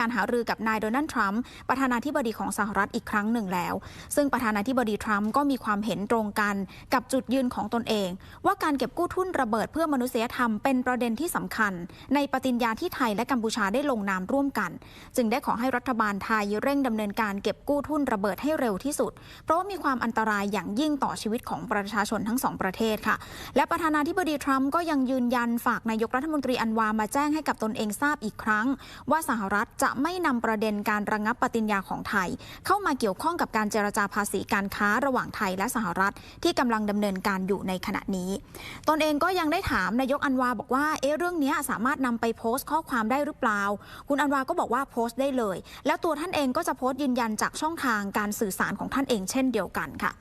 การหารือกับนายโดนัลด์ทรัมป์ประธานาธิบดีของสหรัฐอีกครั้งหนึ่งแล้ว ซึ่งประธานาธิบดีทรัมป์ก็มีความเห็นตรงกันกับจุดยืนของตนเอง ว่าการเก็บกู้ทุนระเบิดเพื่อมนุษยธรรมเป็นประเด็นที่สำคัญ ในปฏิญญาที่ไทยและกัมพูชาได้ลงนามร่วมกัน จึงได้ขอให้รัฐบาลไทยเร่งดำเนินการเก็บกู้ทุนระเบิดให้เร็วที่สุด เพราะว่ามีความอันตรายอย่างยิ่งต่อชีวิตของประชาชนทั้งสองประเทศค่ะ และประธานาธิบดีทรัมป์ก็ยังยืนยันฝากนายกรัฐมนตรีอันวามาแจ้งให้กับตนเองทราบอีกครั้ง ว่าสหรัฐจะไม่นำประเด็นการระงงับปฏิญญาของไทย เข้ามาเกี่ยวข้องกับการเจรจาภาษีการค้าระหว่างไทยและสหรัฐ ที่กำลังดำเนินการอยู่ในขณะนี้ ตนเองก็ยังได้ถามนายกอันวาบอกว่าเอ๊ะเรื่องนี้สามารถนำไปโพสต์ข้อความได้หรือเปล่า คุณอันวาก็บอกว่าโพสต์ได้เลย แล้วตัวท่านเองก็จะโพสต์ยืนยันจากช่องทางการสื่อสารของท่านเองเช่นเดียวกันค่ะ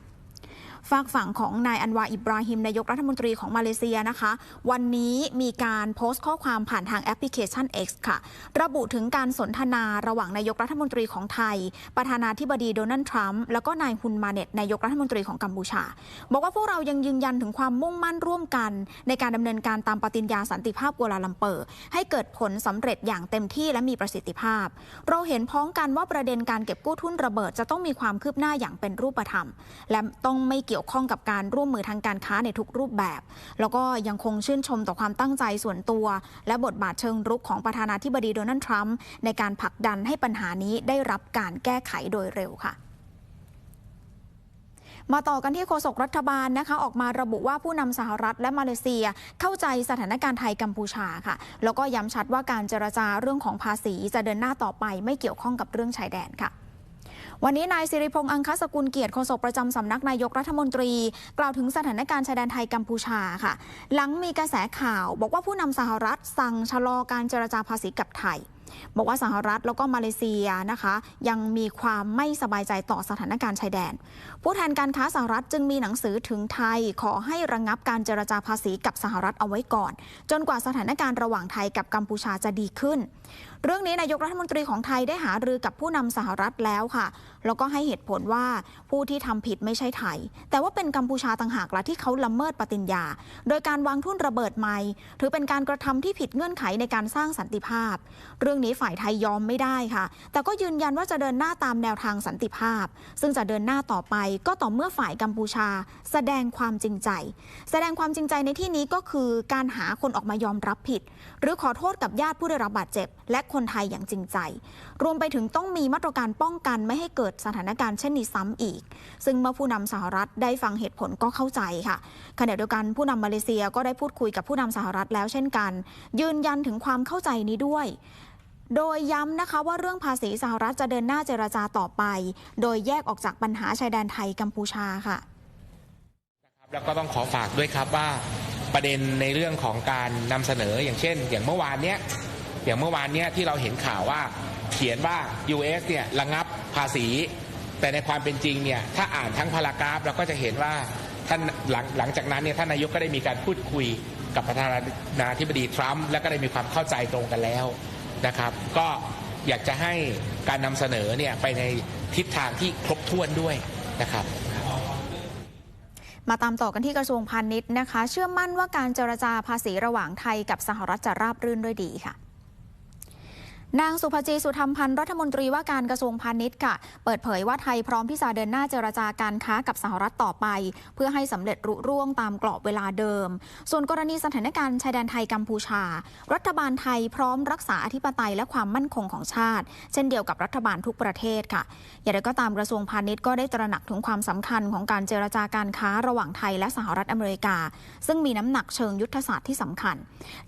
ฝากฝั่งของนายอันวาอิบราฮิมนายกรัฐมนตรีของมาเลเซียนะคะ วันนี้มีการโพสต์ข้อความผ่านทางแอปพลิเคชัน X ค่ะ ระบุถึงการสนทนาระหว่างนายกรัฐมนตรีของไทย ประธานาธิบดีโดนัลด์ทรัมป์แล้วก็นายฮุนมาเน็ตนายกรัฐมนตรีของกัมพูชา บอกว่าพวกเรายังยืนยันถึงความมุ่งมั่นร่วมกัน ในการดำเนินการตามปฏิญญาสันติภาพกัวลาลัมเปอร์ ให้เกิดผลสำเร็จอย่างเต็มที่และมีประสิทธิภาพ เราเห็นพ้องกันว่าประเด็นการเก็บกู้ทุนระเบิดจะต้องมีความคืบหน้าอย่างเป็นรูปธรรม และต้องไม่เกี่ยวข้องกับการร่วมมือทางการค้าในทุกรูปแบบ แล้วก็ยังคงชื่นชมต่อความตั้งใจส่วนตัว และบทบาทเชิงรุกของประธานาธิบดีโดนัลด์ทรัมป์ในการผลักดันให้ปัญหานี้ได้รับการแก้ไขโดยเร็วค่ะมาต่อกันที่โฆษกรัฐบาลนะคะ ออกมาระบุว่าผู้นำสหรัฐและมาเลเซียเข้าใจสถานการณ์ไทยกัมพูชาค่ะ แล้วก็ย้ำชัดว่าการเจรจาเรื่องของภาษีจะเดินหน้าต่อไปไม่เกี่ยวข้องกับเรื่องชายแดนค่ะ วันนี้นายสิริพงษ์อังคสกุลเกียรติโฆษกประจำสำนักนายกรัฐมนตรี กล่าวถึงสถานการณ์ชายแดนไทยกัมพูชาค่ะ หลังมีกระแสข่าว บอกว่าผู้นำสหรัฐสั่งชะลอการเจรจาภาษีกับไทย บอกว่าสหรัฐแล้วก็มาเลเซียนะคะ ยังมีความไม่สบายใจต่อสถานการณ์ชายแดน ผู้แทนการค้าสหรัฐจึงมีหนังสือถึงไทย ขอให้ระงงับการเจรจาภาษีกับสหรัฐเอาไว้ก่อน จนกว่าสถานการณ์ระหว่างไทยกับกัมพูชาจะดีขึ้น เรื่องนี้นายกรัฐมนตรีของไทยได้หารือกับผู้นำสหรัฐแล้วค่ะ แล้วก็ให้เหตุผลว่าผู้ที่ทำผิดไม่ใช่ไทย แต่ว่าเป็นกัมพูชาต่างหากละที่เขาละเมิดปฏิญญา โดยการวางทุ่นระเบิดใหม่ ถือเป็นการกระทำที่ผิดเงื่อนไขในการสร้างสันติภาพ เรื่องนี้ฝ่ายไทยยอมไม่ได้ค่ะ แต่ก็ยืนยันว่าจะเดินหน้าตามแนวทางสันติภาพ ซึ่งจะเดินหน้าต่อไป ก็ต่อเมื่อฝ่ายกัมพูชา แสดงความจริงใจ แสดงความจริงใจในที่นี้ก็คือการหาคนออกมายอมรับผิด หรือขอโทษกับญาติผู้ได้รับบาดเจ็บ และคนไทยอย่างจริงใจ รวมไปถึงต้องมีมาตรการป้องกันไม่ให้เกิดสถานการณ์เช่นนี้ซ้ำอีก ซึ่งเมื่อผู้นำสหรัฐได้ฟังเหตุผลก็เข้าใจค่ะขณะเดียวกันผู้นำมาเลเซียก็ได้พูดคุยกับผู้นำสหรัฐแล้วเช่นกัน ยืนยันถึงความเข้าใจนี้ด้วยโดยย้ำนะคะว่าเรื่องภาษีสหรัฐจะเดินหน้าเจรจาต่อไป โดยแยกออกจากปัญหาชายแดนไทยกัมพูชาค่ะ แล้วก็ต้องขอฝากด้วยครับว่าประเด็นในเรื่องของการนำเสนออย่างเช่น อย่างเมื่อวานเนี้ย อย่างเมื่อวานเนี้ยที่เราเห็นข่าวว่าเขียนว่า US เนี่ยระงับภาษี แต่ในความเป็นจริงเนี่ยถ้าอ่านทั้งพารากราฟเราก็จะเห็นว่าท่านหลังหลังจากนั้นเนี่ยท่านนายกก็ได้มีการพูดคุยกับประธานาธิบดีทรัมป์แล้วก็ได้มีความเข้าใจตรงกันแล้วนะครับ ก็อยากจะให้การนำเสนอเนี่ยไปในทิศทางที่ครบถ้วนด้วยนะครับมาตามต่อกันที่กระทรวงพาณิชย์นะคะ เชื่อมั่นว่าการเจรจาภาษีระหว่างไทยกับสหรัฐจะราบรื่นด้วยดีค่ะ นางสุภจีสุธรรมพันธ์รัฐมนตรีว่าการกระทรวงพาณิชย์ค่ะ เปิดเผยว่าไทยพร้อมที่จะเดินหน้าเจรจาการค้ากับสหรัฐต่อไป เพื่อให้สำเร็จรุร่วงตามกรอบเวลาเดิม ส่วนกรณีสถานการณ์ชายแดนไทยกัมพูชา รัฐบาลไทยพร้อมรักษาอธิปไตยและความมั่นคงของชาติ เช่นเดียวกับรัฐบาลทุกประเทศค่ะ อย่างไรก็ตามกระทรวงพาณิชย์ก็ได้ตระหนักถึงความสำคัญของการเจรจาการค้าระหว่างไทยและสหรัฐอเมริกา ซึ่งมีน้ำหนักเชิงยุทธศาสตร์ที่สำคัญ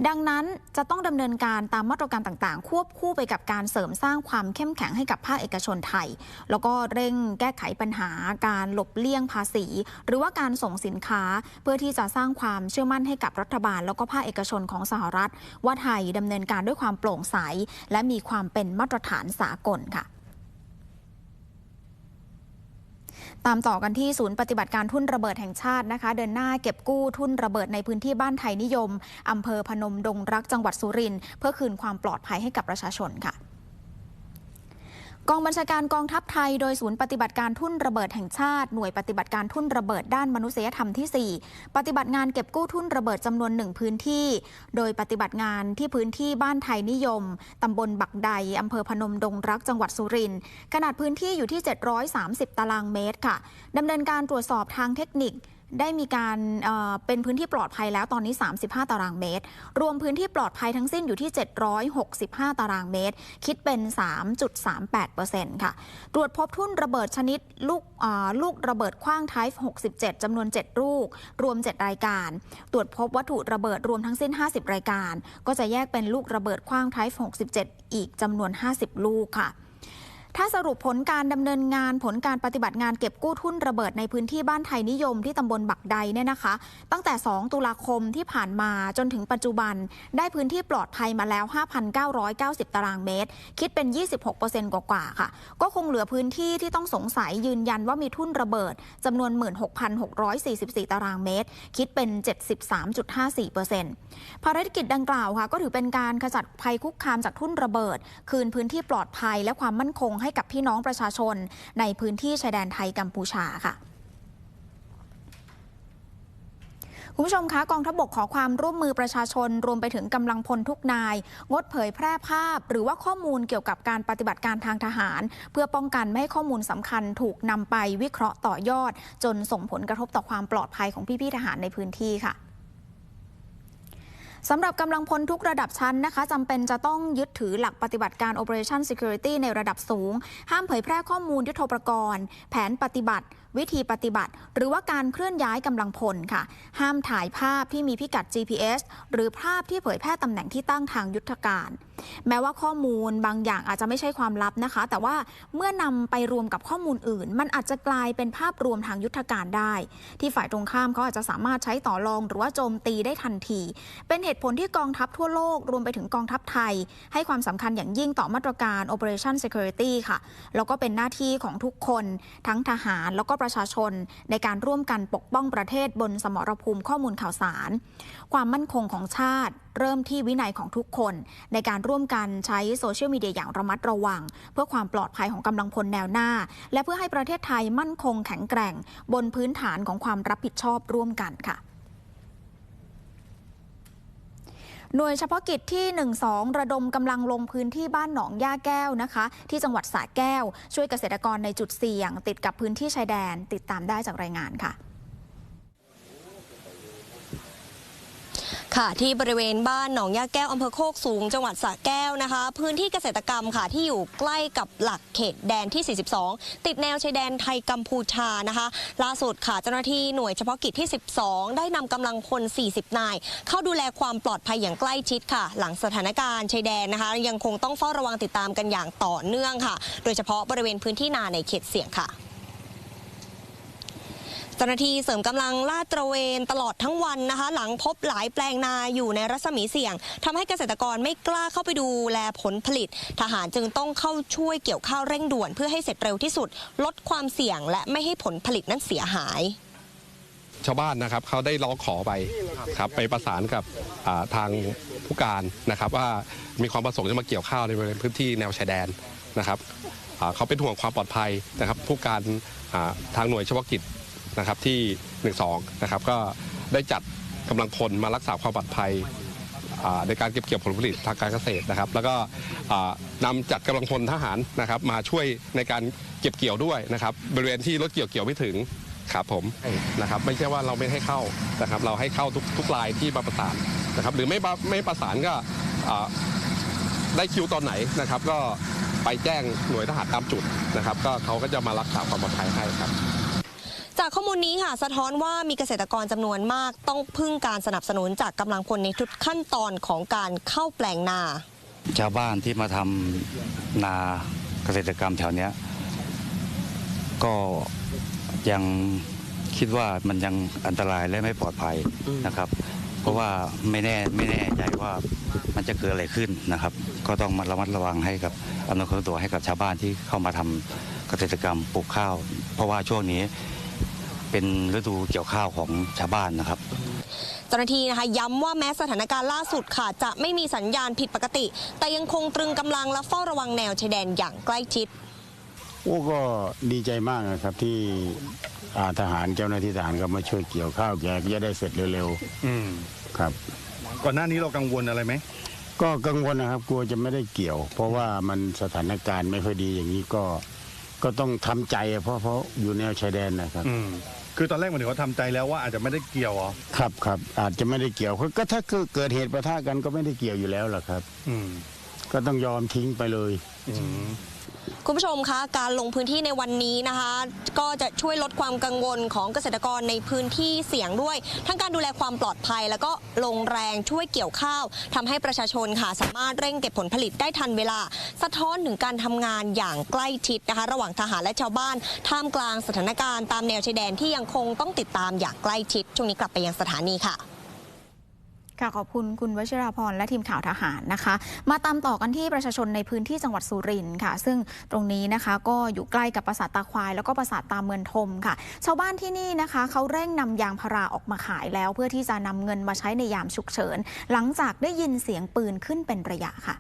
ดังนั้นจะต้องดำเนินการตามมาตรการต่างๆ ควบคู่ไปกับการเสริมสร้างความเข้มแข็งให้กับภาคเอกชนไทย แล้วก็เร่งแก้ไขปัญหาการหลบเลี่ยงภาษี หรือว่าการส่งสินค้า เพื่อที่จะสร้างความเชื่อมั่นให้กับรัฐบาล แล้วก็ภาคเอกชนของสหรัฐ ว่าไทยดำเนินการด้วยความโปร่งใส และมีความเป็นมาตรฐานสากลค่ะ ตามต่อกันที่ศูนย์ปฏิบัติการทุ่นระเบิดแห่งชาตินะคะ เดินหน้าเก็บกู้ทุ่นระเบิดในพื้นที่บ้านไทยนิยมอำเภอพนมดงรักจังหวัดสุรินทร์เพื่อคืนความปลอดภัยให้กับประชาชนค่ะ กองบัญชาการกองทัพไทย โดยศูนย์ปฏิบัติการทุ่นระเบิดแห่งชาติ หน่วยปฏิบัติการทุ่นระเบิดด้านมนุษยธรรมที่ 4 ปฏิบัติงานเก็บกู้ทุ่นระเบิดจำนวนหนึ่งพื้นที่ โดยปฏิบัติงานที่พื้นที่บ้านไทยนิยมตำบลบักใดอำเภอพนมดงรักจังหวัดสุรินทร์ขนาดพื้นที่อยู่ที่ 730 ตารางเมตรค่ะดำเนินการตรวจสอบทางเทคนิค ได้มีการเอ่อเป็นพื้นที่ปลอดภัยแล้วตอนนี้ 35 ตารางเมตร รวมพื้นที่ปลอดภัยทั้งสิ้นอยู่ที่ 765 ตารางเมตร คิดเป็น 3.38%ค่ะ ตรวจพบทุ่นระเบิดชนิดลูกลูกระเบิดคว้างไทป์67จำนวน 7 ลูก รวม 7 รายการ ตรวจพบวัตถุระเบิดรวมทั้งสิ้น 50 รายการ ก็จะแยกเป็นลูกระเบิดคว้างไทป์67 อีกจำนวน 50 ลูกค่ะ ถ้าสรุปผลการดำเนินงานผลการปฏิบัติงานเก็บกู้ทุ่นระเบิดในพื้นที่บ้านไทยนิยมที่ตำบลบักใดเนี่ยนะคะ ตั้งแต่ 2 ตุลาคมที่ผ่านมาจนถึงปัจจุบัน ได้พื้นที่ปลอดภัยมาแล้ว 5,990 ตารางเมตร คิดเป็น 26%กว่าๆค่ะ ก็คงเหลือพื้นที่ที่ต้องสงสัยยืนยันว่ามีทุ่นระเบิดจำนวน 16,644 ตารางเมตร คิดเป็น 73.54%ภารกิจดังกล่าวค่ะ ก็ถือเป็นการขจัดภัยคุกคามจากทุ่นระเบิด คืนพื้นที่ปลอดภัยและความมั่นคงให้กับพี่น้องประชาชนในพื้นที่ชายแดนไทยกัมพูชาค่ะคุณผู้ชมคะกองทัพบกขอความร่วมมือประชาชน รวมไปถึงกำลังพลทุกนาย งดเผยแพร่ภาพ หรือว่าข้อมูลเกี่ยวกับการปฏิบัติการทางทหาร เพื่อป้องกันไม่ให้ข้อมูลสำคัญถูกนำไปวิเคราะห์ต่อยอด จนส่งผลกระทบต่อความปลอดภัยของพี่ๆทหารในพื้นที่ค่ะ สำหรับกำลังพลทุกระดับชั้นนะคะจำเป็นจะต้องยึดถือหลักปฏิบัติการ Operation Security ในระดับสูง ห้ามเผยแพร่ข้อมูลยุทโธปกรณ์ แผนปฏิบัติ วิธีปฏิบัติ หรือว่าการเคลื่อนย้ายกำลังพลค่ะ ห้ามถ่ายภาพที่มีพิกัด GPS หรือภาพที่เผยแพร่ตำแหน่งที่ตั้งทางยุทธการ แม้ว่าข้อมูลบางอย่างอาจจะไม่ใช่ความลับนะคะ แต่ว่าเมื่อนำไปรวมกับข้อมูลอื่น มันอาจจะกลายเป็นภาพรวมทางยุทธการได้ ที่ฝ่ายตรงข้ามเขาอาจจะสามารถใช้ต่อรอง หรือว่าโจมตีได้ทันที เป็นเหตุผลที่กองทัพทั่วโลกรวมไปถึงกองทัพไทย ให้ความสำคัญอย่างยิ่งต่อมาตรการ Operation Security ค่ะแล้วก็เป็นหน้าที่ของทุกคนทั้งทหารแล้วก็ประชาชน ในการร่วมกันปกป้องประเทศบนสมรภูมิข้อมูลข่าวสาร ความมั่นคงของชาติ เริ่มที่วินัยของทุกคน ในการร่วมกันใช้โซเชียลมีเดียอย่างระมัดระวัง เพื่อความปลอดภัยของกำลังพลแนวหน้า และเพื่อให้ประเทศไทยมั่นคงแข็งแกร่ง บนพื้นฐานของความรับผิดชอบร่วมกันค่ะ หน่วยเฉพาะกิจที่ 12 ระดมกำลังลงพื้นที่บ้านหนองย่าแก้วนะคะ ที่จังหวัดสระแก้ว ช่วยเกษตรกรในจุดเสี่ยง ติดกับพื้นที่ชายแดน ติดตามได้จากรายงานค่ะ ค่ะที่บริเวณบ้านหนองยาแก้วอำเภอโคกสูงจังหวัดสระแก้วนะคะ พื้นที่เกษตรกรรมค่ะที่อยู่ใกล้กับหลักเขตแดนที่ 42 ติดแนวชายแดนไทยกัมพูชานะคะ ล่าสุดค่ะเจ้าหน้าที่หน่วยเฉพาะกิจที่ 12 ได้นำกำลังพล 40 นาย เข้าดูแลความปลอดภัยอย่างใกล้ชิดค่ะ หลังสถานการณ์ชายแดนนะคะ ยังคงต้องเฝ้าระวังติดตามกันอย่างต่อเนื่องค่ะ โดยเฉพาะบริเวณพื้นที่นาในเขตเสี่ยงค่ะ เจ้าหน้าที่เสริมกำลังลาดตระเวนตลอดทั้งวันนะคะ หลังพบหลายแปลงนาอยู่ในรัศมีเสี่ยงทำให้เกษตรกรไม่กล้าเข้าไปดูแลผลผลิต ทหารจึงต้องเข้าช่วยเกี่ยวข้าวเร่งด่วนเพื่อให้เสร็จเร็วที่สุด ลดความเสี่ยงและไม่ให้ผลผลิตนั้นเสียหายชาวบ้านนะครับเขาได้ร้องขอไปครับไปประสานกับทางผู้การนะครับ ว่ามีความประสงค์จะมาเกี่ยวข้าวในบริเวณพื้นที่แนวชายแดนนะครับเขาเป็นห่วงความปลอดภัยนะครับ ผู้การทางหน่วยเฉพาะกิจ นะครับที่ 12 นะครับก็ได้จัดกำลังพลมารักษาความปลอดภัยในการเก็บเกี่ยวผลผลิตทางการเกษตรนะครับ แล้วก็อ่านำจัดกำลังพลทหารนะครับ มาช่วยในการเก็บเกี่ยวด้วยนะครับ บริเวณที่รถเกี่ยวเกี่ยวไม่ถึงครับผมนะครับ ไม่ใช่ว่าเราไม่ให้เข้านะครับ เราให้เข้าทุกทุกรายที่มาประสานนะครับ หรือไม่ไม่ประสานก็ได้คิวตอนไหนนะครับ ก็ไปแจ้งหน่วยทหารตามจุดนะครับ ก็เขาก็จะมารักษาความปลอดภัยให้ครับ จากข้อมูลนี้ค่ะสะท้อนว่ามีเกษตรกรจำนวนมากต้องพึ่งการสนับสนุนจากกำลังพลในทุกขั้นตอนของการเข้าแปลงนา ชาวบ้านที่มาทำนาเกษตรกรรมแถวเนี้ยก็ยังคิดว่ามันยังอันตรายและไม่ปลอดภัยนะครับ เพราะว่าไม่แน่ไม่แน่ใจว่ามันจะเกิดอะไรขึ้นนะครับ ก็ต้องมาระมัดระวังให้กับอำนวยความสะดวกให้กับชาวบ้านที่เข้ามาทำเกษตรกรรมปลูกข้าว เพราะว่าช่วงนี้ เป็นฤดูเกี่ยวข้าวของชาวบ้านนะครับเจ้าหน้าที่นะคะย้ำว่าแม้สถานการณ์ล่าสุดค่ะ จะไม่มีสัญญาณผิดปกติ แต่ยังคงตรึงกำลังและเฝ้าระวังแนวชายแดนอย่างใกล้ชิดโอ้ก็ดีใจมากนะครับที่อ่าทหารเจ้าหน้าที่ทหารก็มาช่วยเกี่ยวข้าวแกก็จะได้เสร็จเร็วอืมๆครับ ก่อนหน้านี้เรากังวลอะไรไหมก็กังวลนะครับกลัวจะไม่ได้เกี่ยว เพราะว่ามันสถานการณ์ไม่ค่อยดีอย่างนี้ก็ก็ต้องทำใจอะเพราะเพราะอยู่แนวชายแดนนะครับอืม คือตอนแรกมันถึงว่าทำใจแล้วว่าอาจจะไม่ได้เกี่ยวเหรอครับครับอาจจะไม่ได้เกี่ยวก็ถ้าเกิดเหตุประทะกันก็ไม่ได้เกี่ยวอยู่แล้วล่ะครับ อืม ก็ต้องยอมทิ้งไปเลย อืม คุณผู้ชมคะการลงพื้นที่ในวันนี้นะคะ ก็จะช่วยลดความกังวลของเกษตรกรในพื้นที่เสี่ยงด้วย ทั้งการดูแลความปลอดภัย แล้วก็ลงแรงช่วยเกี่ยวข้าวทำให้ประชาชนค่ะสามารถเร่งเก็บผลผลิตได้ทันเวลา สะท้อนถึงการทำงานอย่างใกล้ชิดนะคะ ระหว่างทหารและชาวบ้านท่ามกลางสถานการณ์ตามแนวชายแดนที่ยังคงต้องติดตามอย่างใกล้ชิดช่วงนี้กลับไปยังสถานีค่ะ ค่ะขอบคุณคุณวชิราพรและทีมข่าวทหารนะคะ มาตามต่อกันที่ประชาชนในพื้นที่จังหวัดสุรินทร์ค่ะ ซึ่งตรงนี้นะคะก็อยู่ใกล้กับปราสาทตาควาย แล้วก็ปราสาทตาเมืองทมค่ะ ชาวบ้านที่นี่นะคะเขาเร่งนำยางพาราออกมาขายแล้ว เพื่อที่จะนำเงินมาใช้ในยามฉุกเฉิน หลังจากได้ยินเสียงปืนขึ้นเป็นระยะค่ะ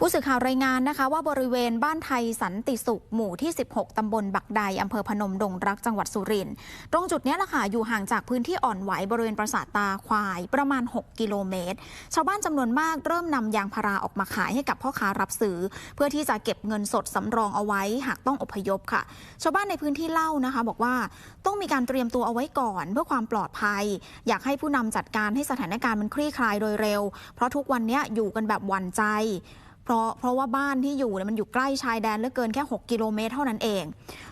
ผู้สื่อข่าวรายงานนะคะ ว่าบริเวณบ้านไทยสันติสุขหมู่ที่ 16 ตำบลบักใดอำเภอพนมดงรักจังหวัดสุรินทร์ตรงจุดนี้ยแหละค่ะอยู่ห่างจากพื้นที่อ่อนไหวบริเวณปราสาทตาควายประมาณ 6 กิโลเมตร ชาวบ้านจำนวนมากเริ่มนำยางพาราออกมาขายให้กับพ่อค้ารับซื้อ เพื่อที่จะเก็บเงินสดสำรองเอาไว้ หากต้องอพยพค่ะ ชาวบ้านในพื้นที่เล่านะคะ บอกว่าต้องมีการเตรียมตัวเอาไว้ก่อน เพื่อความปลอดภัย อยากให้ผู้นำจัดการให้สถานการณ์มันคลี่คลายโดยเร็ว เพราะทุกวันนี้อยู่กันแบบหวั่นใจ เพราะเพราะว่าบ้านที่อยู่เนี่ยมันอยู่ใกล้ชายแดนเหลือเกินแค่ 6 กิโลเมตรเท่านั้นเอง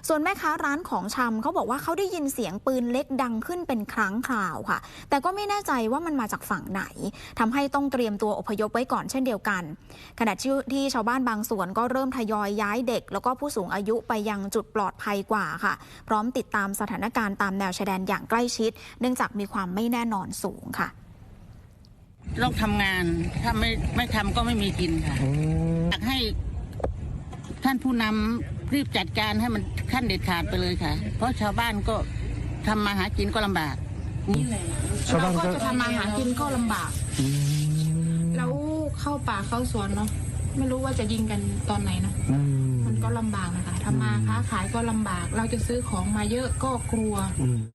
ส่วนแม่ค้าร้านของชำเขาบอกว่าเขาได้ยินเสียงปืนเล็กดังขึ้นเป็นครั้งคราวค่ะ แต่ก็ไม่แน่ใจว่ามันมาจากฝั่งไหนทำให้ต้องเตรียมตัวอพยพไว้ก่อนเช่นเดียวกัน ขณะที่ที่ชาวบ้านบางส่วนก็เริ่มทยอยย้ายเด็ก แล้วก็ผู้สูงอายุไปยังจุดปลอดภัยกว่าค่ะ พร้อมติดตามสถานการณ์ตามแนวชายแดนอย่างใกล้ชิด เนื่องจากมีความไม่แน่นอนสูงค่ะ ต้องทำงาน ถ้าไม่ไม่ทำก็ไม่มีกินค่ะอยากให้ท่านผู้นำรีบจัดการให้มันขั้นเด็ดขาดไปเลยค่ะ เพราะชาวบ้านก็ทำมาหากินก็ลำบากเราก็จะทำมาหากินก็ลำบากแล้วเข้าป่าเข้าสวนเนาะไม่รู้ว่าจะยิงกันตอนไหนนะมันก็ลำบากนะคะทำมาค้าขายก็ลำบาก เราจะซื้อของมาเยอะก็กลัวม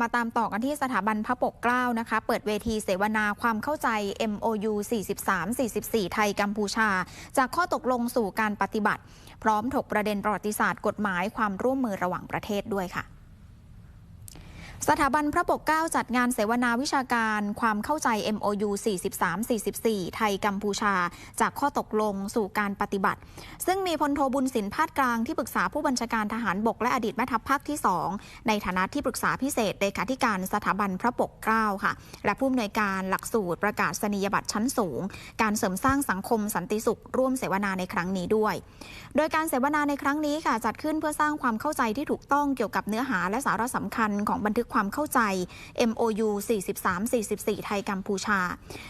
มาตามต่อกันที่สถาบันพระปกเกล้านะคะ เปิดเวทีเสวนาความเข้าใจ MOU 43-44 ไทยกัมพูชา จากข้อตกลงสู่การปฏิบัติ พร้อมถกประเด็นประวัติศาสตร์กฎหมายความร่วมมือระหว่างประเทศด้วยค่ะ สถาบันพระปกเกล้าจัดงานเสวนาวิชาการความเข้าใจ MOU 43-44 ไทยกัมพูชา จากข้อตกลงสู่การปฏิบัติ ซึ่งมีพลโทบุญสินพาดกลางที่ปรึกษาผู้บัญชาการทหารบกและอดีตแม่ทัพภาคที่ 2 ในฐานะที่ปรึกษาพิเศษเลขาธิการสถาบันพระปกเกล้าค่ะ และผู้อำนวยการหลักสูตรประกาศนียบัตรชั้นสูง การเสริมสร้างสังคมสันติสุข ร่วมเสวนาในครั้งนี้ด้วย โดยการเสวนาในครั้งนี้ค่ะจัดขึ้นเพื่อสร้างความเข้าใจที่ถูกต้องเกี่ยวกับเนื้อหาและสาระสำคัญของบันทึกความเข้าใจ MOU 43-44 ไทยกัมพูชา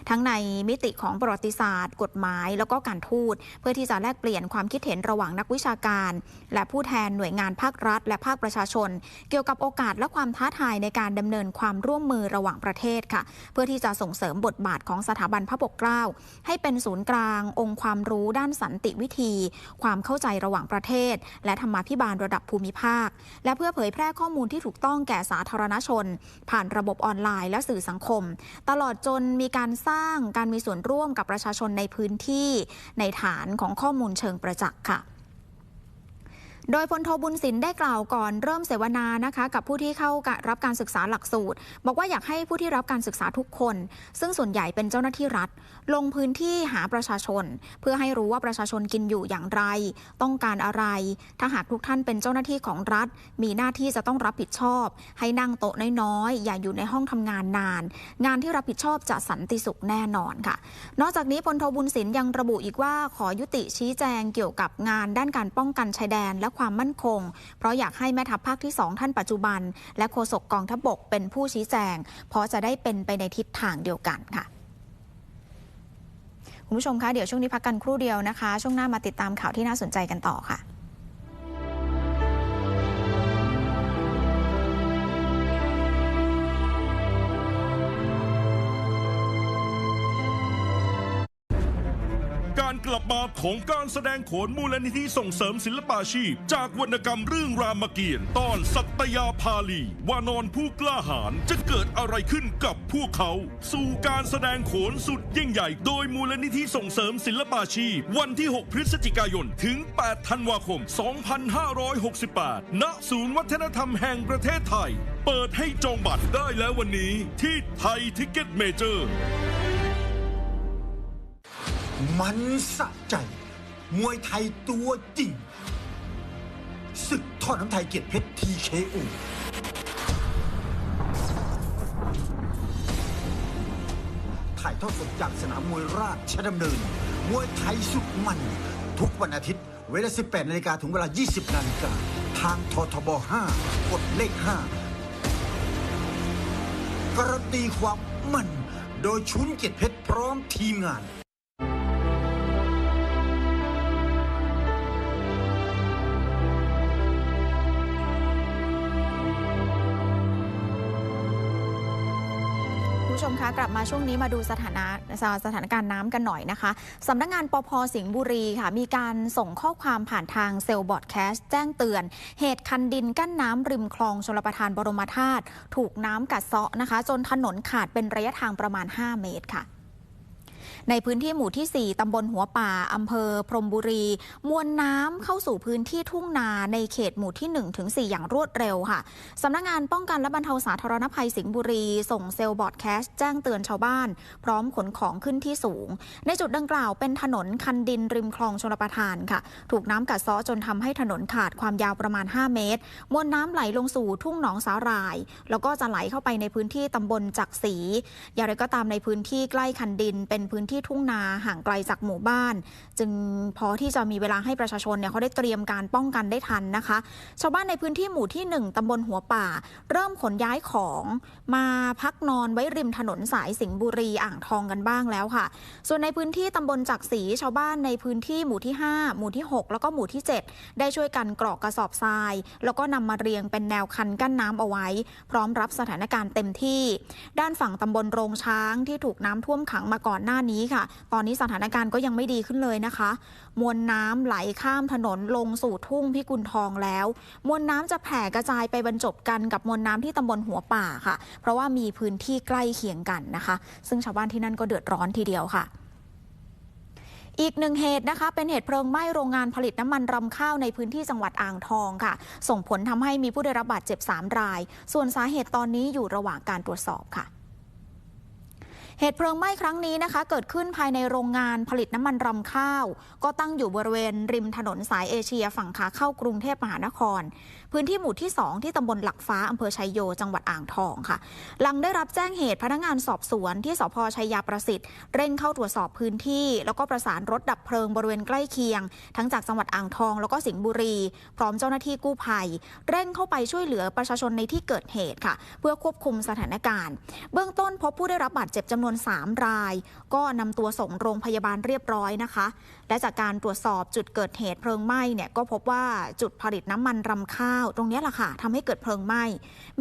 ทั้งในมิติของประวัติศาสตร์ กฎหมาย แล้วก็การทูต เพื่อที่จะแลกเปลี่ยนความคิดเห็นระหว่างนักวิชาการ และผู้แทนหน่วยงานภาครัฐ และภาคประชาชน เกี่ยวกับโอกาสและความท้าทายในการดำเนินความร่วมมือระหว่างประเทศค่ะ เพื่อที่จะส่งเสริมบทบาทของสถาบันพระปกเกล้าให้เป็นศูนย์กลาง องค์ความรู้ด้านสันติวิธี ความเข้าใจระหว่างประเทศ และธรรมาภิบาลระดับภูมิภาค และเพื่อเผยแพร่ข้อมูลที่ถูกต้องแก่สาธารณชน ผ่านระบบออนไลน์และสื่อสังคม ตลอดจนมีการสร้างการมีส่วนร่วมกับประชาชนในพื้นที่ในฐานของข้อมูลเชิงประจักษ์ค่ะ โดยพลโทบุญสินได้กล่าวก่อนเริ่มเสวนานะคะกับผู้ที่เข้ารับการศึกษาหลักสูตร บอกว่าอยากให้ผู้ที่รับการศึกษาทุกคน ซึ่งส่วนใหญ่เป็นเจ้าหน้าที่รัฐ ลงพื้นที่หาประชาชน เพื่อให้รู้ว่าประชาชนกินอยู่อย่างไร ต้องการอะไร ถ้าหากทุกท่านเป็นเจ้าหน้าที่ของรัฐ มีหน้าที่จะต้องรับผิดชอบ ให้นั่งโต๊ะน้อยๆอย่าอยู่ในห้องทำงานนาน งานที่รับผิดชอบจะสันติสุขแน่นอนค่ะ นอกจากนี้พลโทบุญสินยังระบุอีกว่าขอยุติชี้แจงเกี่ยวกับงานด้านการป้องกันชายแดนและความมั่นคง เพราะอยากให้แม่ทัพภาคที่ 2 ท่านปัจจุบัน และโฆษกกองทัพบกเป็นผู้ชี้แจง เพราะจะได้เป็นไปในทิศทางเดียวกันค่ะคุณผู้ชมคะเดี๋ยวช่วงนี้พักกันครู่เดียวนะคะ ช่วงหน้ามาติดตามข่าวที่น่าสนใจกันต่อค่ะ กลับมาของการแสดงโขนมูลนิธิส่งเสริมศิลปาชีพ จากวรรณกรรมเรื่องรามเกียรติ์ตอนสัตยาภาลี วานอนผู้กล้าหาญจะเกิดอะไรขึ้นกับพวกเขา สู่การแสดงโขนสุดยิ่งใหญ่ โดยมูลนิธิส่งเสริมศิลปาชีพ วันที่ 6 พฤศจิกายนถึง 8 ธันวาคม 2568 ณ ศูนย์วัฒนธรรมแห่งประเทศไทย เปิดให้จองบัตรได้แล้ววันนี้ที่ไทยทิกเก็ตเมเจอร์ มันสะใจ มวยไทยตัวจริงศึกทอดน้ำไทยเกียรติเพชร TKO ถ่ายทอดสดจากสนามมวยราชดำเนิน มวยไทยสุดมัน ทุกวันอาทิตย์ เวลา 18 นาฬิกาถึงเวลา 20 นาฬิกา ทางททบ 5 กดเลข 5 การันตีความมัน โดยชุนเกียรติเพชรพร้อมทีมงาน ผู้ชมคะกลับมาช่วงนี้มาดูสถานะสถานการณ์น้ำกันหน่อยนะคะสำนักงานปพสิงห์บุรีค่ะ มีการส่งข้อความผ่านทางเซลล์บอร์ดแคสต์แจ้งเตือน เหตุคันดินกั้นน้ำริมคลองชลประทานบรมธาตุถูกน้ำกัดเซาะนะคะ จนถนนขาดเป็นระยะทางประมาณ 5 เมตรค่ะ ในพื้นที่หมู่ที่ 4ตำบลหัวป่าอำเภอพรมบุรี มวลน้ำเข้าสู่พื้นที่ทุ่งนาในเขตหมู่ที่1ถึง4อย่างรวดเร็วค่ะสำนักงงานป้องกันและบรรเทาสาธารณภัยสิงห์บุรี ส่งเซลล์บอร์ดแคสต์แจ้งเตือนชาวบ้าน พร้อมขนของขึ้นที่สูง ในจุดดังกล่าวเป็นถนนคันดินริมคลองชลประทานค่ะ ถูกน้ำกัดเซาะจนทำให้ถนนขาดความยาวประมาณ 5 เมตร มวลน้ำไหลลงสู่ทุ่งหนองสาหร่าย แล้วก็จะไหลเข้าไปในพื้นที่ตำบลจักสีอย่างไรก็ตามในพื้นที่ใกล้คันดินเป็นพื้นที่ทุ่งนาห่างไกลจากหมู่บ้าน จึงพอที่จะมีเวลาให้ประชาชนเนี่ยเขาได้เตรียมการป้องกันได้ทันนะคะ ชาวบ้านในพื้นที่หมู่ที่ 1ตำบลหัวป่า เริ่มขนย้ายของมาพักนอนไว้ริมถนนสายสิงห์บุรีอ่างทองกันบ้างแล้วค่ะ ส่วนในพื้นที่ตำบลจักสีชาวบ้านในพื้นที่หมู่ที่ 5 หมู่ที่ 6 แล้วก็หมู่ที่ 7 ได้ช่วยกันกรอกกระสอบทราย แล้วก็นำมาเรียงเป็นแนวคันกั้นน้ำเอาไว้ พร้อมรับสถานการณ์เต็มที่ ด้านฝั่งตำบลโรงช้างที่ถูกน้ำท่วมขังมาก่อนหน้านี้ค่ะ ตอนนี้สถานการณ์ก็ยังไม่ดีขึ้นเลยนะคะ มวลน้ำไหลข้ามถนนลงสู่ทุ่งพิกุลทองแล้ว มวลน้ำจะแผ่กระจายไปบรรจบกันกับมวลน้ำที่ตำบลหัวป่าค่ะ เพราะว่ามีพื้นที่ใกล้เคียงกันนะคะ ซึ่งชาวบ้านที่นั่นก็เดือดร้อนทีเดียวค่ะอีกหนึ่งเหตุนะคะ เป็นเหตุเพลิงไหม้โรงงานผลิตน้ำมันรำข้าวในพื้นที่จังหวัดอ่างทองค่ะ ส่งผลทำให้มีผู้ได้รับบาดเจ็บ 3 ราย ส่วนสาเหตุตอนนี้อยู่ระหว่างการตรวจสอบค่ะ เหตุเพลิงไหม้ครั้งนี้นะคะ เกิดขึ้นภายในโรงงานผลิตน้ำมันรำข้าว ก็ตั้งอยู่บริเวณริมถนนสายเอเชียฝั่งขาเข้ากรุงเทพมหานคร พื้นที่หมู่ที่ 2 ที่ตำบลหลักฟ้าอำเภอชัยโย จังหวัดอ่างทองค่ะ หลังได้รับแจ้งเหตุพนักงานสอบสวนที่สพชัยยาประสิทธิ์เร่งเข้าตรวจสอบพื้นที่ แล้วก็ประสานรถดับเพลิงบริเวณใกล้เคียง ทั้งจากจังหวัดอ่างทอง แล้วก็สิงห์บุรี พร้อมเจ้าหน้าที่กู้ภัย เร่งเข้าไปช่วยเหลือประชาชนในที่เกิดเหตุค่ะ เพื่อควบคุมสถานการณ์ เบื้องต้นพบผู้ได้รับบาดเจ็บจำนวนน 3 ราย ก็นำตัวส่งโรงพยาบาลเรียบร้อยนะคะ และจากการตรวจสอบจุดเกิดเหตุเพลิงไหม้เนี่ยก็พบว่าจุดผลิตน้ำมันรำข้าว ตรงนี้แหละค่ะทำให้เกิดเพลิงไหม้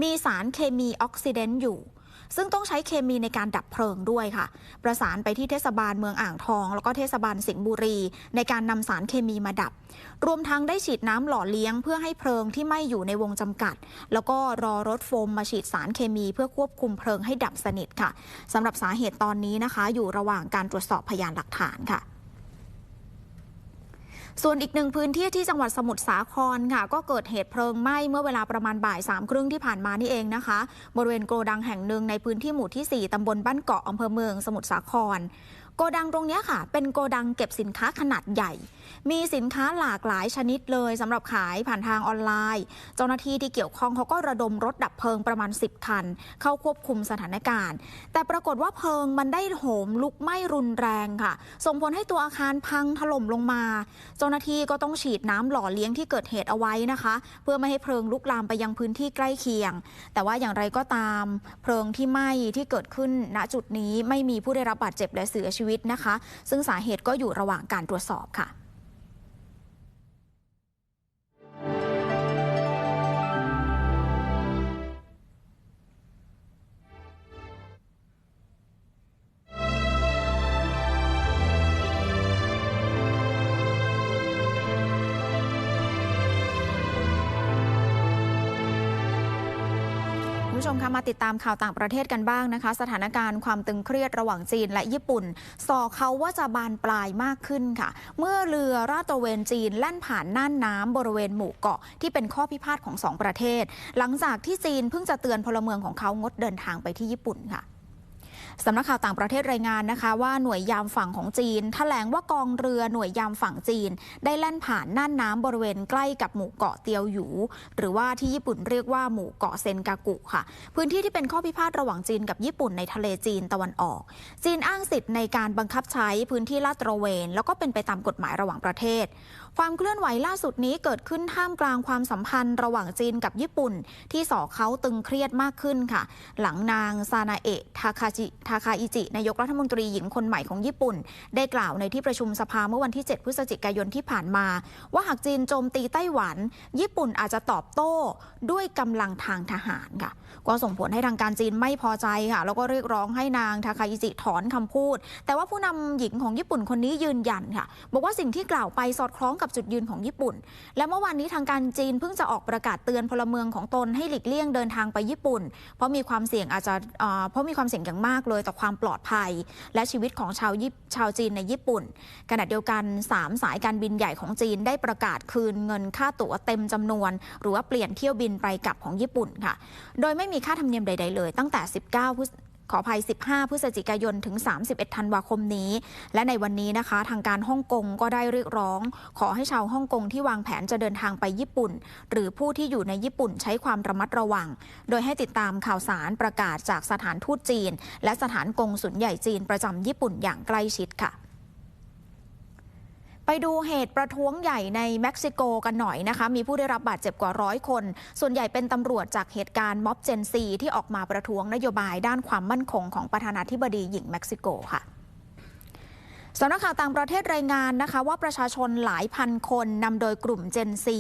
มีสารเคมีออกซิเดนต์อยู่ ซึ่งต้องใช้เคมีในการดับเพลิงด้วยค่ะ ประสานไปที่เทศบาลเมืองอ่างทอง แล้วก็เทศบาลสิงห์บุรี ในการนำสารเคมีมาดับ รวมทั้งได้ฉีดน้ำหล่อเลี้ยง เพื่อให้เพลิงที่ไหม้อยู่ในวงจำกัด แล้วก็รอรถโฟมมาฉีดสารเคมี เพื่อควบคุมเพลิงให้ดับสนิทค่ะสำหรับสาเหตุตอนนี้นะคะ อยู่ระหว่างการตรวจสอบพยานหลักฐานค่ะ ส่วนอีกหนึ่งพื้นที่ที่จังหวัดสมุทรสาครค่ะ ก็เกิดเหตุเพลิงไหม้เมื่อเวลาประมาณบ่ายสามครึ่งที่ผ่านมานี่เองนะคะ บริเวณโกดังแห่งหนึ่งในพื้นที่หมู่ที่ 4ตำบลบ้านเกาะอำเภอเมืองสมุทรสาคร โกดังตรงนี้ค่ะ เป็นโกดังเก็บสินค้าขนาดใหญ่ มีสินค้าหลากหลายชนิดเลยสำหรับขายผ่านทางออนไลน์ เจ้าหน้าที่ที่เกี่ยวข้องเขาก็ระดมรถดับเพลิงประมาณ 10 คัน เข้าควบคุมสถานการณ์ แต่ปรากฏว่าเพลิงมันได้โหมลุกไหม้รุนแรงค่ะ ส่งผลให้ตัวอาคารพังถล่มลงมา เจ้าหน้าที่ก็ต้องฉีดน้ำหล่อเลี้ยงที่เกิดเหตุเอาไว้นะคะ เพื่อไม่ให้เพลิงลุกลามไปยังพื้นที่ใกล้เคียง แต่ว่าอย่างไรก็ตาม เพลิงที่ไหม้ที่เกิดขึ้นณจุดนี้ไม่มีผู้ได้รับบาดเจ็บและเสียชีวิตนะคะ ซึ่งสาเหตุก็อยู่ระหว่างการตรวจสอบค่ะ ผู้ชมคะมาติดตามข่าวต่างประเทศกันบ้างนะคะ สถานการณ์ความตึงเครียดระหว่างจีนและญี่ปุ่นส่อเขาว่าจะบานปลายมากขึ้นค่ะ เมื่อเรือราดตระเวนจีนแล่นผ่านน่านน้ำบริเวณหมู่เกาะที่เป็นข้อพิพาทของสองประเทศ หลังจากที่จีนเพิ่งจะเตือนพลเมืองของเขางดเดินทางไปที่ญี่ปุ่นค่ะ สำนักข่าวต่างประเทศรายงานนะคะว่าหน่วยยามฝั่งของจีนแถลงว่ากองเรือหน่วยยามฝั่งจีน ได้แล่นผ่านน่านน้ำบริเวณใกล้กับหมู่เกาะเตียวหยู หรือว่าที่ญี่ปุ่นเรียกว่าหมู่เกาะเซนกากุค่ะ พื้นที่ที่เป็นข้อพิพาทระหว่างจีนกับญี่ปุ่นในทะเลจีนตะวันออก จีนอ้างสิทธิ์ในการบังคับใช้พื้นที่ลาดตระเวน แล้วก็เป็นไปตามกฎหมายระหว่างประเทศ ความเคลื่อนไหวล่าสุดนี้เกิดขึ้นท่ามกลางความสัมพันธ์ระหว่างจีนกับญี่ปุ่น ที่ส่อเขาตึงเครียดมากขึ้นค่ะ หลังนางซานาเอะทาคาจิทาคาอิจิ นายกรัฐมนตรีหญิงคนใหม่ของญี่ปุ่น ได้กล่าวในที่ประชุมสภาเมื่อวันที่ 7 พฤศจิกายนที่ผ่านมา ว่าหากจีนโจมตีไต้หวัน ญี่ปุ่นอาจจะตอบโต้ด้วยกำลังทางทหารค่ะ ก็ส่งผลให้ทางการจีนไม่พอใจค่ะ แล้วก็เรียกร้องให้นางทาคาอิจิถอนคำพูด แต่ว่าผู้นำหญิงของญี่ปุ่นคนนี้ยืนยันค่ะ บอกว่าสิ่งที่กล่าวไปสอดคล้องกับจุดยืนของญี่ปุ่น และเมื่อวานนี้ทางการจีนเพิ่งจะออกประกาศเตือนพลเมืองของตนให้หลีกเลี่ยงเดินทางไปญี่ปุ่น เพราะมีความเสี่ยงอาจจะเพราะมีความเสี่ยงอย่างมากเลยต่อความปลอดภัย และชีวิตของชาวชาวจีนในญี่ปุ่น ขณะเดียวกัน 3 สายการบินใหญ่ของจีนได้ประกาศคืนเงินค่าตั๋วเต็มจำนวน หรือว่าเปลี่ยนเที่ยวบินไปกลับของญี่ปุ่นค่ะ โดยไม่มีค่าธรรมเนียมใด ๆ เลย ตั้งแต่ 19พฤษ ขออภัย 15 พฤศจิกายนถึง 31 ธันวาคมนี้ และในวันนี้นะคะ ทางการฮ่องกงก็ได้เรียกร้อง ขอให้ชาวฮ่องกงที่วางแผนจะเดินทางไปญี่ปุ่น หรือผู้ที่อยู่ในญี่ปุ่นใช้ความระมัดระวัง โดยให้ติดตามข่าวสารประกาศจากสถานทูตจีน และสถานกงสุลใหญ่จีนประจำญี่ปุ่นอย่างใกล้ชิดค่ะ ไปดูเหตุประท้วงใหญ่ในเม็กซิโกกันหน่อยนะคะ มีผู้ได้รับบาดเจ็บกว่าร้อยคน ส่วนใหญ่เป็นตำรวจจากเหตุการณ์ม็อบเจนซีที่ออกมาประท้วงนโยบายด้านความมั่นคงของประธานาธิบดีหญิงเม็กซิโกค่ะ สำนักข่าวต่างประเทศรายงานนะคะ ว่าประชาชนหลายพันคนนำโดยกลุ่มเจนซี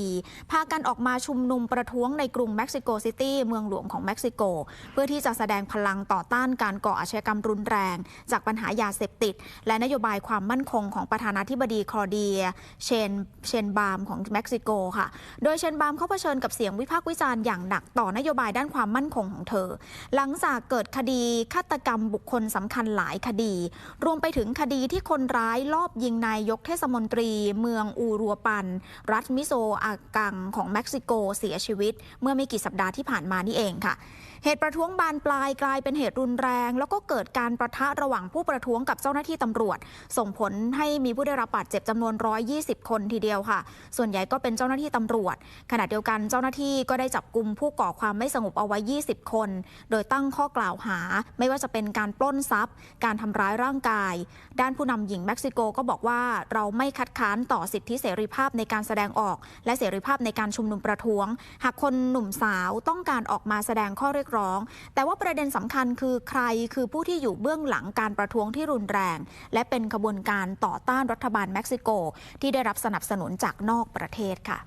พากันออกมาชุมนุมประท้วงในกรุงเม็กซิโกซิตี้เมืองหลวงของเม็กซิโก เพื่อที่จะแสดงพลังต่อต้านการก่ออาชญากรรมรุนแรง จากปัญหายาเสพติด และนโยบายความมั่นคงของประธานาธิบดีคลอเดียเชนเชนบามของเม็กซิโกค่ะ โดยเชนบามเขาเผชิญกับเสียงวิพากษ์วิจารณ์อย่างหนักต่อนโยบายด้านความมั่นคงของเธอ หลังจากเกิดคดีฆาตกรรมบุคคลสำคัญหลายคดี รวมไปถึงคดีที่คนร้ายลอบยิงนายกเทศมนตรี เมืองอูรัวปัน รัฐมิโซอากังของเม็กซิโกเสียชีวิต เมื่อไม่กี่สัปดาห์ที่ผ่านมานี่เองค่ะ เหตุประท้วงบานปลายกลายเป็นเหตุรุนแรง แล้วก็เกิดการประทะระหว่างผู้ประท้วงกับเจ้าหน้าที่ตำรวจ ส่งผลให้มีผู้ได้รับบาดเจ็บจำนวน 120 คนทีเดียวค่ะ ส่วนใหญ่ก็เป็นเจ้าหน้าที่ตำรวจ ขณะเดียวกันเจ้าหน้าที่ก็ได้จับกลุ่มผู้ก่อความไม่สงบเอาไว้ 20 คน โดยตั้งข้อกล่าวหา ไม่ว่าจะเป็นการปล้นทรัพย์ การทำร้ายร่างกาย ด้านผู้นำหญิงเม็กซิโกก็บอกว่าเราไม่คัดค้านต่อสิทธิเสรีภาพในการแสดงออก และเสรีภาพในการชุมนุมประท้วง หากคนหนุ่มสาวต้องการออกมาแสดงข้อเรียกร้อง แต่ว่าประเด็นสำคัญคือใครคือผู้ที่อยู่เบื้องหลังการประท้วงที่รุนแรง และเป็นขบวนการต่อต้านรัฐบาลเม็กซิโก ที่ได้รับสนับสนุนจากนอกประเทศค่ะ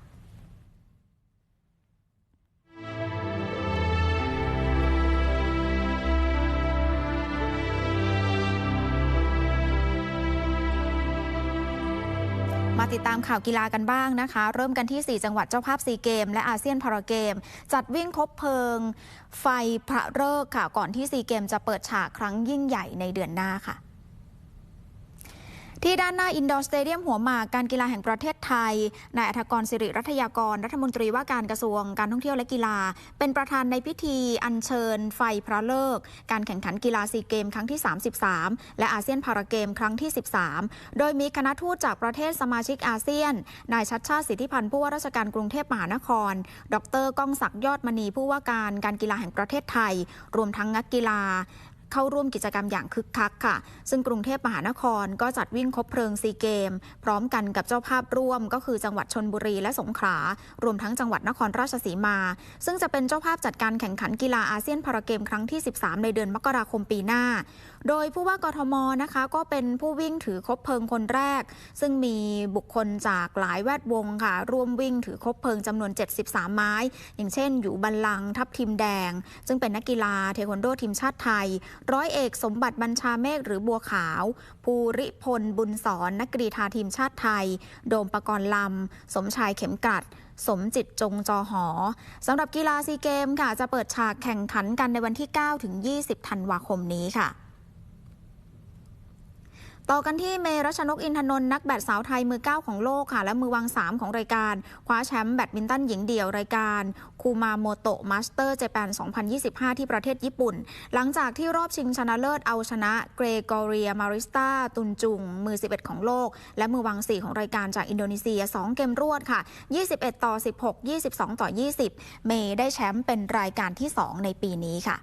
มาติดตามข่าวกีฬากันบ้างนะคะ เริ่มกันที่ 4 จังหวัดเจ้าภาพซีเกม และอาเซียนพาราเกม จัดวิ่งคบเพลิง ไฟพระฤกษ์ค่ะ ก่อนที่ซีเกมจะเปิดฉากครั้งยิ่งใหญ่ในเดือนหน้าค่ะ ที่ด้านหน้าอินดอร์สเตเดียมหัวหมากการกีฬาแห่งประเทศไทย นายอัธกรสิริรัตยากร รัฐมนตรีว่าการกระทรวงการท่องเที่ยวและกีฬา เป็นประธานในพิธีอัญเชิญไฟพระเลิก การแข่งขันกีฬาซีเกมครั้งที่ 33 และอาเซียนพาราเกมครั้งที่ 13 โดยมีคณะทูตจากประเทศสมาชิกอาเซียน นายชัดชาติสิทธิพันธ์ผู้ว่าราชการกรุงเทพมหานคร ดรก้องศักดิ์ยอดมณีผู้ว่าการการกีฬาแห่งประเทศไทย รวมทั้งนักกีฬา เข้าร่วมกิจกรรมอย่างคึกคักค่ะ ซึ่งกรุงเทพมหานครก็จัดวิ่งคบเพลิงซีเกม พร้อมกันกับเจ้าภาพร่วม ก็คือจังหวัดชนบุรีและสงขลารวมทั้งจังหวัดนครราชสีมา ซึ่งจะเป็นเจ้าภาพจัดการแข่งขันกีฬาอาเซียนพาราเกมครั้งที่ 13 ในเดือนมกราคมปีหน้า โดยผู้ว่ากทมนะคะ ก็เป็นผู้วิ่งถือคบเพลิงคนแรก ซึ่งมีบุคคลจากหลายแวดวงค่ะ ร่วมวิ่งถือคบเพลิงจำนวน 73 ไม้ อย่างเช่น อยู่บัลลังทัพทีมแดง ซึ่งเป็นนักกีฬาเทควันโดทีมชาติไทย ร้อยเอกสมบัติบัญชาเมฆหรือบัวขาว ภูริพลบุญสอนนักกรีฑาทีมชาติไทย โดมปกรณ์ลำ สมชายเข็มกัดสมจิตจงจอหอสำหรับกีฬาซีเกมค่ะ จะเปิดฉากแข่งขันกันในวันที่ 9 ถึง 20 ธันวาคมนี้ค่ะ ต่อกันที่เมรัชนกอินทนนท์นักแบดสาวไทยมือ 9 ของโลกค่ะ และมือวาง 3 ของรายการ คว้าแชมป์แบดมินตันหญิงเดี่ยวรายการ คูมาโมโตะมาสเตอร์เจแปน 2025 ที่ประเทศญี่ปุ่น หลังจากที่รอบชิงชนะเลิศเอาชนะเกรกอเรีย มาริสตาตุนจุง มือ 11 ของโลก และมือวาง 4 ของรายการจากอินโดนีเซีย 2 เกมรวดค่ะ 21 ต่อ 16 22 ต่อ 20 เมย์ได้แชมป์เป็นรายการที่ 2 ในปีนี้ค่ะ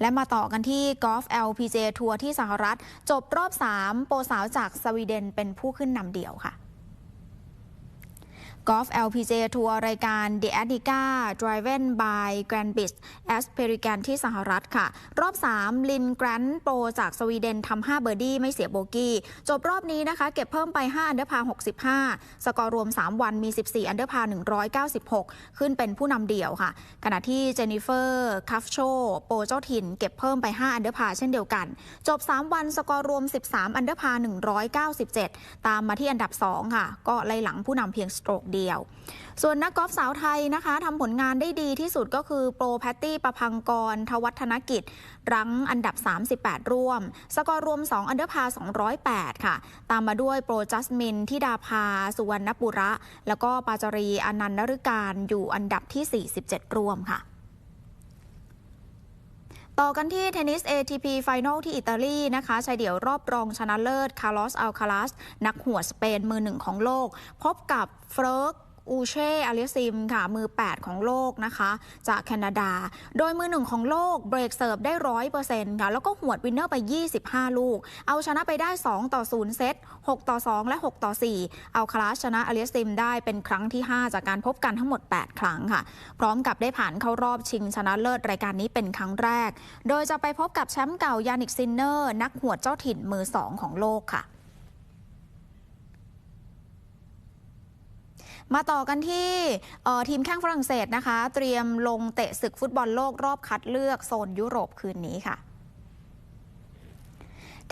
และมาต่อกันที่กอล์ฟ LPG ทัวร์ที่สหรัฐ จบรอบ 3 โปรสาวจากสวีเดนเป็นผู้ขึ้นนำเดี่ยวค่ะ กอล์ฟ LPGA ทัวร์รายการ The Adnica Driven by Grand Beach a s p e r i g a n ที่สหรัฐค่ะ รอบ 3 ลินแกรนโปรจากสวีเดนทำ5เบอร์ดี้ไม่เสียโบกี้ จบรอบนี้นะคะ เก็บเพิ่มไป 5 อันเดอร์พา 65 สกอร์รวม 3 วันมี 14 อันเดอร์พา 196 ขึ้นเป็นผู้นำเดี่ยวค่ะ ขณะที่เจนนิเฟอร์คัฟโชโปรเจ้าถิ่น เก็บเพิ่มไป 5 อันเดอร์พาเช่นเดียวกัน จบ 3 วันสกอร์รวม 13 อันเดอร์พา 197 ตามมาที่อันดับ 2 ค่ะ ก็ไล่หลังผู้นำเพียงสโตรกเดียว ส่วนนักกอล์ฟสาวไทยนะคะทำผลงานได้ดีที่สุดก็คือโปรแพตตี้ประพังกร ทวัฒนกิจ รั้งอันดับ 38 ร่วม สกอร์รวม 2 อันเดอร์พา 208 ค่ะ ตามมาด้วยโปรจัสมินทิดาภา สุวรรณปุระ แล้วก็ปาจารีอนันต์นฤการอยู่อันดับที่ 47 ร่วมค่ะ ต่อกันที่เทนนิส ATP Final ที่อิตาลีนะคะชายเดี่ยวรอบรองชนะเลิศ คาร์ลอสอัลคาลัส นักหัวสเปนมือหนึ่งของโลก พบกับเฟรก อูเช่อาลิซิมค่ะ มือ 8 ของโลกนะคะ จากแคนาดา โดยมือหนึ่งของโลกเบรกเสิร์ฟได้ร้อยเปอร์เซ็นต์ค่ะ แล้วก็หวดวินเนอร์ไป 25 ลูก เอาชนะไปได้ 2 ต่อ 0 เซต 6 ต่อ 2 และ 6 ต่อ 4 เอาคลาสชนะอาลิซิมได้เป็นครั้งที่ 5 จากการพบกันทั้งหมด 8 ครั้งค่ะ พร้อมกับได้ผ่านเข้ารอบชิงชนะเลิศรายการนี้เป็นครั้งแรก โดยจะไปพบกับแชมป์เก่ายานิกซินเนอร์ นักหวดเจ้าถิ่นมือ 2 ของโลกค่ะ มาต่อกันที่ทีมแข้งฝรั่งเศสนะคะ เตรียมลงเตะศึกฟุตบอลโลกรอบคัดเลือกโซนยุโรปคืนนี้ค่ะ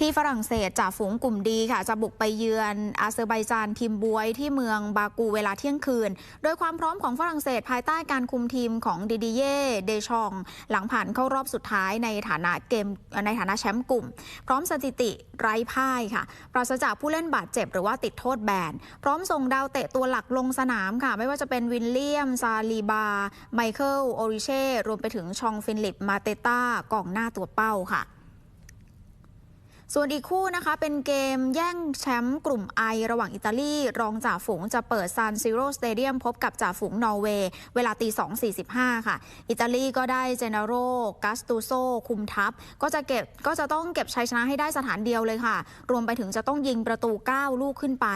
ที่ฝรั่งเศสจ่าฝูงกลุ่มดีค่ะ จะบุกไปเยือนอาเซอร์ไบจานทีมบวยที่เมืองบากูเวลาเที่ยงคืน โดยความพร้อมของฝรั่งเศสภายใต้การคุมทีมของดิดิเย่เดชอง หลังผ่านเข้ารอบสุดท้ายในฐานะเกมในฐานะแชมป์กลุ่ม พร้อมสถิติไร้พ่ายค่ะ ปราศจากผู้เล่นบาดเจ็บหรือว่าติดโทษแบน พร้อมส่งดาวเตะตัวหลักลงสนามค่ะ ไม่ว่าจะเป็นวินเลียมซาลีบา ไมเคิลโอริเช่รวมไปถึงชองฟินลิปมาเตต้ากองหน้าตัวเป้าค่ะ ส่วนอีกคู่นะคะเป็นเกมแย่งแชมป์กลุ่มไอระหว่างอิตาลี รองจ่าฝูงจะเปิดซานซิโรสเตเดียมพบกับจ่าฝูงนอร์เวย์ เวลาตี2.45 ค่ะ อิตาลีก็ได้เจเนโรกัสตูโซ คุมทัพ ก็จะเก็บก็จะต้องเก็บชัยชนะให้ได้สถานเดียวเลยค่ะ รวมไปถึงจะต้องยิงประตู 9 ลูกขึ้นไป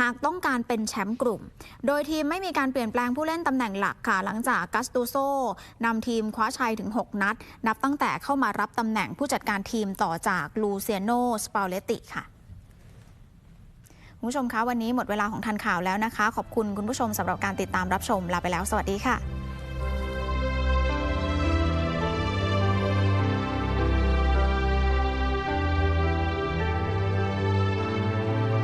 หากต้องการเป็นแชมป์กลุ่ม โดยทีมไม่มีการเปลี่ยนแปลงผู้เล่นตำแหน่งหลักค่ะ หลังจากกัสตูโซนำทีมคว้าชัยถึง 6 นัด นับตั้งแต่เข้ามารับตำแหน่งผู้จัดการทีมต่อจากลูเซียนโนสปาเลติค่ะคุณผู้ชมคะวันนี้หมดเวลาของทันข่าวแล้วนะคะ ขอบคุณคุณผู้ชมสำหรับการติดตามรับชมลาไปแล้ว สวัสดีค่ะ